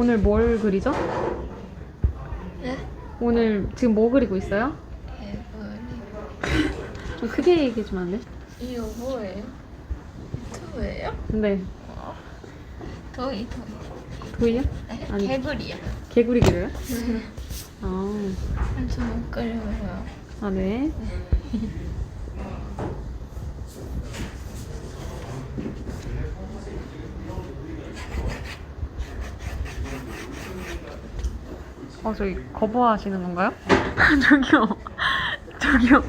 오늘 뭘 그리죠? 네? 오늘 지금 뭐 그리고 있어요? 개구리. 좀 크게 얘기해 주면 안 돼? 이거 뭐예요? 유튜브예요? 네. 도이 도이. 도이요? 네, 아니. 개구리야. 개구리 그려요? 아, 좀못 그려요. 아 네. 어, 저기 거부하시는 건가요? 저기요. 저기요.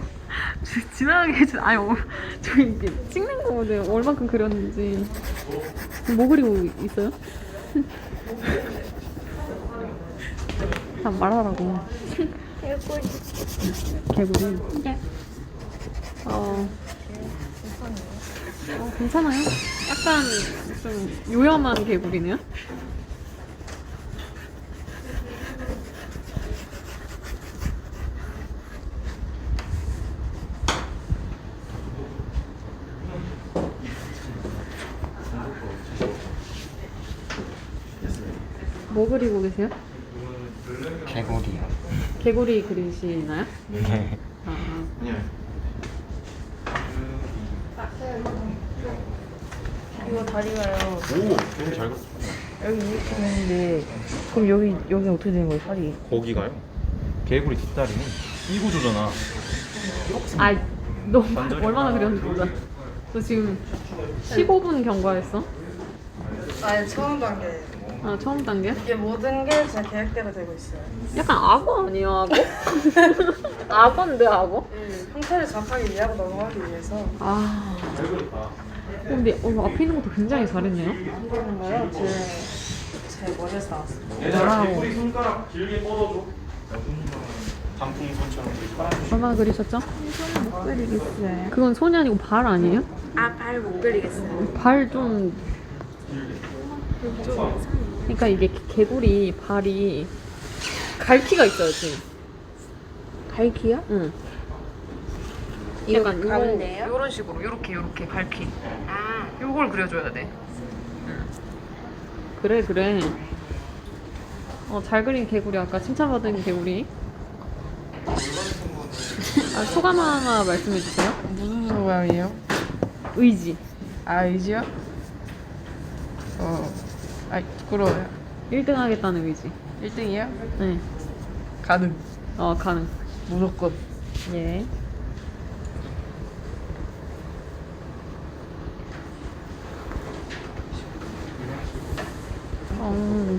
지- 지나가게 해주, 아니, 어, 저기 이렇게 찍는 거거든. 얼만큼 그렸는지. 뭐 그리고 있어요? 다 말하라고. 개구리. 개구리. 어, 어, 괜찮아요. 약간 좀 요염한 개구리네요. 뭐 그리고 계세요? 개구리요. 개구리 그리시나요? 네. 아, 이거 다리가요. 오, 너무 잘 갔어. 여기 이렇게 있는데 그럼 여기 여기 어떻게 되는 거예요, 살이? 거기가요. 개구리 뒷다리는 이 구조잖아. 아 너무 완전히 얼마나 아, 그렸는지 몰라. 너 지금 15분 경과했어? 아예 처음 단계. 아 처음 단계? 이게 모든 게 제 계획대로 되고 있어요. 약간 악어 아니야 악어? 악어인데 악어? 이 형태를 정확하게 이해하고 넘어가기 위해서 아 근데 어, 앞에 있는 것도 굉장히 잘했네요. 이거는 거요. 제제 머리에서 나왔어요. 와우. 손가락 길게 뻗어줘. 단풍선처럼. 얼마나 그리셨죠? 못 그리겠어요. 그건 손이 아니고 발 아니에요? 아 발 못 그리겠어요. 발 좀. 그러니까 이게 개- 개구리 발이 갈퀴가 있어요 지금. 갈기야? 응. 이거 약간 가운데요? 요런 식으로 요렇게 요렇게 갈퀴. 아, 요걸 그려줘야 돼. 그래 그래. 어 잘 그린 개구리 아까 칭찬받은 개구리. 아, 소감 하나 말씀해 주세요. 무슨 소감이에요? 의지. 아 의지요? 어, 아 부끄러워요. 1등 하겠다는 의지. 1등이요? 네. 가능. 어 가능. 무조건. 예. 어.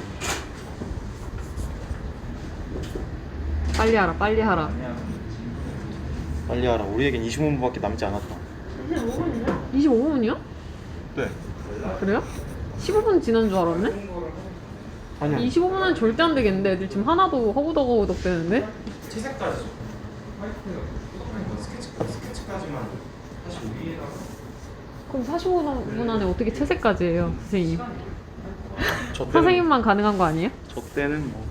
빨리 하라, 빨리 하라. 빨리 하라. 우리에겐 25분밖에 남지 않았다. 25분이요? 네. 그래요? 15분 지난 줄 알았네? 아니야. 25분은 절대 안 되겠는데 애들 지금 하나도 허우덕허우덕 되는데? 채색까지. 스케치까지만. 그럼 45분 안에 어떻게 채색까지 해요, 선생님? 저 때는, 선생님만 가능한 거 아니에요? 저 때는 뭐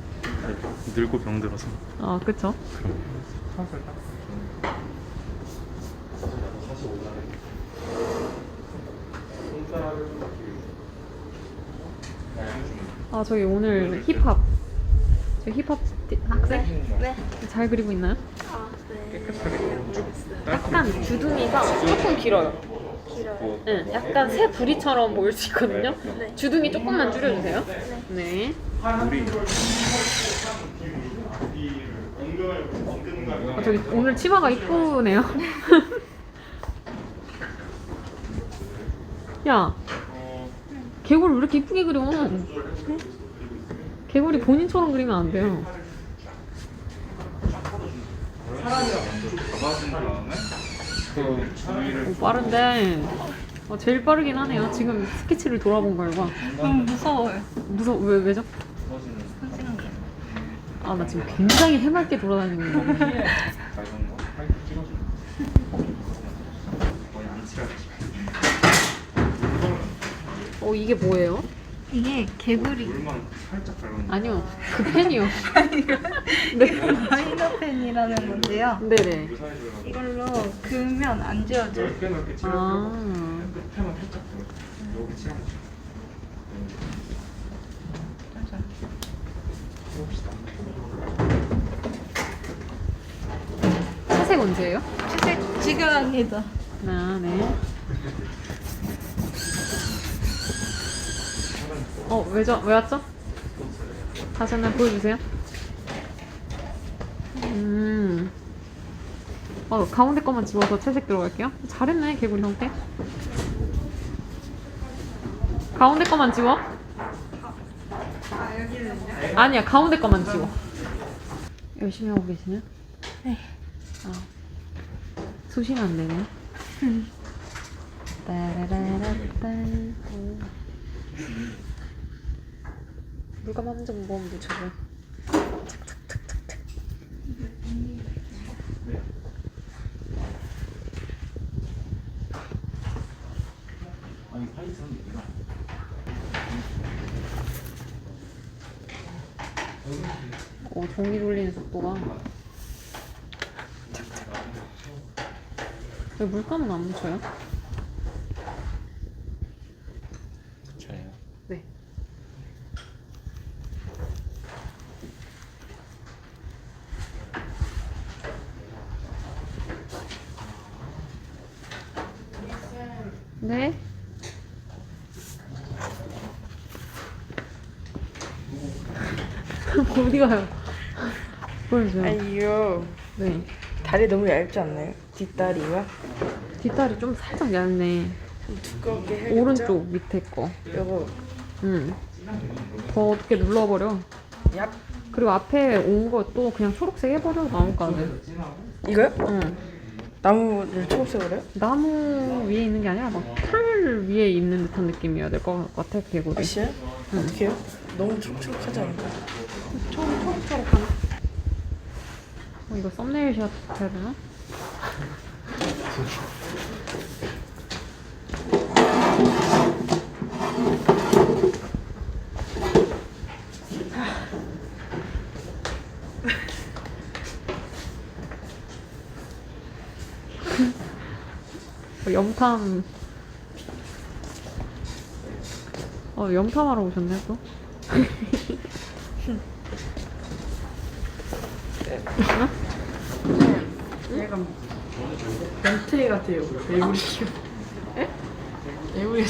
늙고 병들어서. 아, 그쵸? 아, 저기 오늘 힙합. 저 힙합 티- 학생? 네. 잘 그리고 있나요? 아, 네. 약간 주둥이가 조금 길어요. 길어요. 응, 약간 새 부리처럼 보일 수 있거든요. 네. 주둥이 조금만 줄여주세요. 네. 우리 아, 저기 오늘 치마가 이쁘네요. 야, 개구리 왜 이렇게 이쁘게 그려? 개구리 본인처럼 그리면 안 돼요. 오, 빠른데. 어, 제일 빠르긴 하네요. 지금 스케치를 돌아본 결과. 너무 무서워요. 무서워. 왜, 왜죠? 아, 나 지금 굉장히 해맑게 돌아다니는 거. 어, 이게 뭐예요? 이게 개구리. 물만 살짝 밟은. 아니요. 그 펜이요. 네. 마이너펜이라는 건데요. 네네. 이걸로 그으면 안 지워져요. 넓게 넓게 칠해서 아. 끝에만 살짝 들어. 여기 칠하면 채색 언제예요? 채색 지금 합니다. 아, 네. 어, 왜죠? 왜 왔죠? 다시 한번 보여주세요. 음. 어, 가운데 것만 집어서 채색 들어갈게요. 잘했네, 개구리 형태. 가운데 것만 지워. 아니야, 가운데 것만 지워. 열심히 하고 계시네? 네. 아. 수시면 안 되네. 따라라라따. 물감 한점 모으면 묻혀줘. 오, 종이 돌리는 속도가. 왜 물감은 안 묻혀요? 네. 어디 가요? 보여주세요. 아니요. 네. 다리 너무 얇지 않나요? 뒷다리가? 뒷다리 좀 살짝 얇네. 좀 두껍게 해야겠죠? 오른쪽 밑에 거. 요거 응. 더 어떻게 눌러버려. 얍. 그리고 앞에 온 거 또 그냥 초록색 해버려 나뭇가지. 이거요? 응. 나무를 초록색으로 해요? 나무 위에 있는 게 아니라 막 풀 위에 있는 듯한 느낌이어야 될 것 같아 개구리. 아시요 어떻게 해요? 너무 초록초록하지 않나요? 초록 초록초록하네. 어, 이거 썸네일 샷 해야 되나? 염탐. 어, 염탐하러 오셨네, 또. 약간 변태 같아요. 애우리 에? 애우리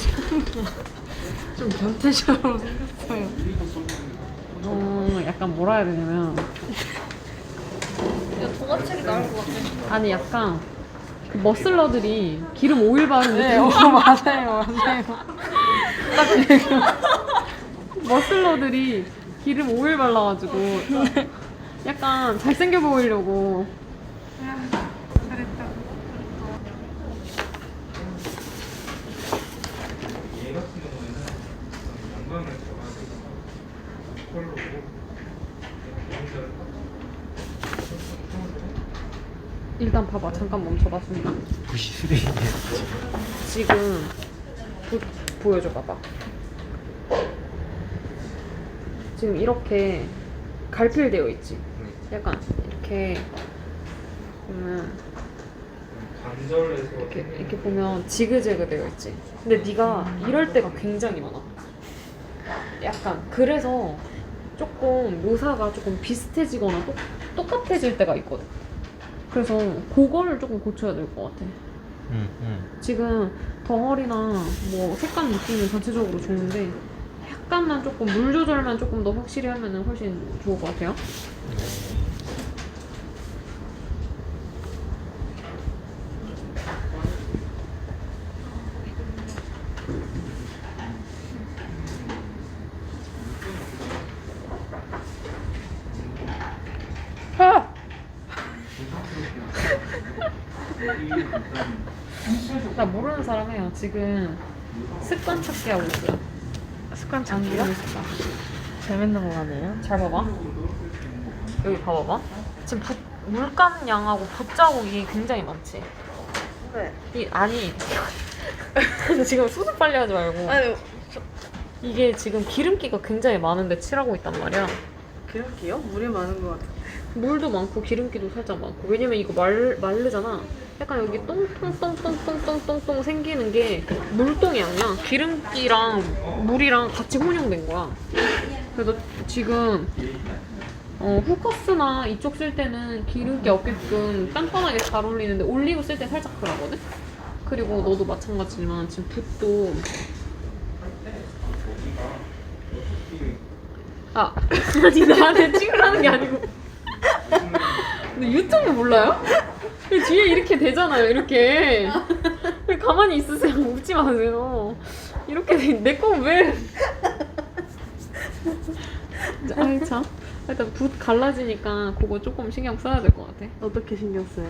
좀 변태처럼 생겼어요. 어, 약간 뭐라 해야 되냐면. 동화책이 나올 것 같아. 아니, 약간. 그 머슬러들이 기름 오일 바른 네. 어, 맞아요, 맞아요. 머슬러들이 기름 오일 발라가지고. 약간 잘생겨 보이려고. 일단 봐봐. 잠깐 멈춰봐, 순간. 붓이 쓰레기. 지금 보, 보여줘 봐봐. 지금 이렇게 갈필되어 있지. 약간 이렇게 보면 이렇게 이렇게 보면 지그재그 되어 있지. 근데 네가 이럴 때가 굉장히 많아. 약간 그래서 조금 묘사가 조금 비슷해지거나 똑, 똑같아질 때가 있거든. 그래서 그거를 조금 고쳐야 될 것 같아. 응, 응. 지금 덩어리나 뭐 색감 느낌은 전체적으로 좋은데 약간만 조금 물 조절만 조금 더 확실히 하면은 훨씬 좋을 것 같아요. 아! 나 모르는 사람이에요. 지금 습관 찾기 하고 있어요. 습관 장기 장기요? 습관. 재밌는 거 같네요. 잘 봐봐. 여기 봐봐봐. 지금 붓, 물감 양하고 붓자국이 굉장히 많지. 네. 이 아니 지금 수습 빨리 하지 말고 아니, 이게 지금 기름기가 굉장히 많은데 칠하고 있단 말이야. 기름기요? 물이 많은 것 같아요. 물도 많고 기름기도 살짝 많고 왜냐면 이거 말, 마르잖아 약간 여기 똥똥똥똥똥똥똥 생기는 게 물동이 아니야 기름기랑 물이랑 같이 혼용된 거야 그래서 지금 어, 후커스나 이쪽 쓸 때는 기름기 없게끔 단단하게 잘 어울리는데 올리브 쓸 때 살짝 그러거든? 그리고 너도 마찬가지지만 지금 붓도 아 아니 나한테 찍으라는 게 아니고. 근데 유튜브 몰라요? 이 뒤에 이렇게 되잖아요 이렇게. 왜 가만히 있으세요. 웃지 마세요. 이렇게 내 거면 왜? 아이 참. 일단 붓 갈라지니까 그거 조금 신경 써야 될 것 같아. 어떻게 신경 써요?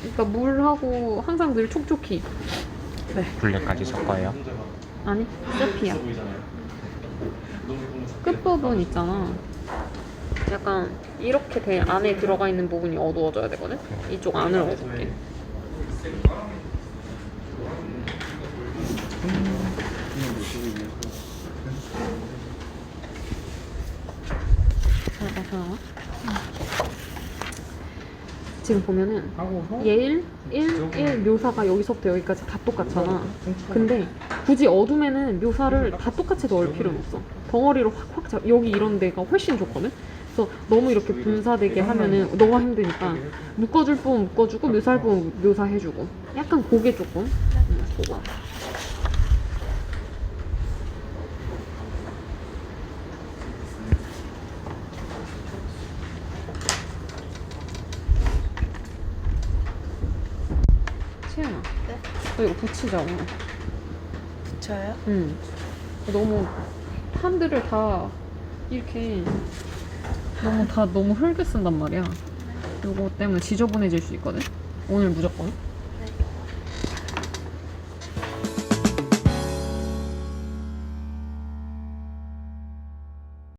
그러니까 물하고 항상 늘 촉촉히. 블랙까지 섞어요. 아니 세피야. 끝 부분 있잖아 약간 이렇게 돼 안에 들어가 있는 부분이 어두워져야 되거든 이쪽 안을 어둡게 잘 나타나나? 지금 보면은 예일 1, 1 묘사가 여기서부터 여기까지 다 똑같잖아. 근데 굳이 어둠에는 묘사를 다 똑같이 넣을 필요는 없어. 덩어리로 확확 잡, 여기 이런 데가 훨씬 좋거든? 그래서 너무 이렇게 분사되게 하면은 너가 힘드니까 묶어줄 부분 묶어주고 묘사할 부분 묘사해주고 약간 그게 조금 음, 그거. 채연아 네? 너 이거 붙이자고 저요? 응. 너무 판들을 다 이렇게 너무 다 너무 흙게 쓴단 말이야. 요거 때문에 지저분해질 수 있거든. 오늘 무조건.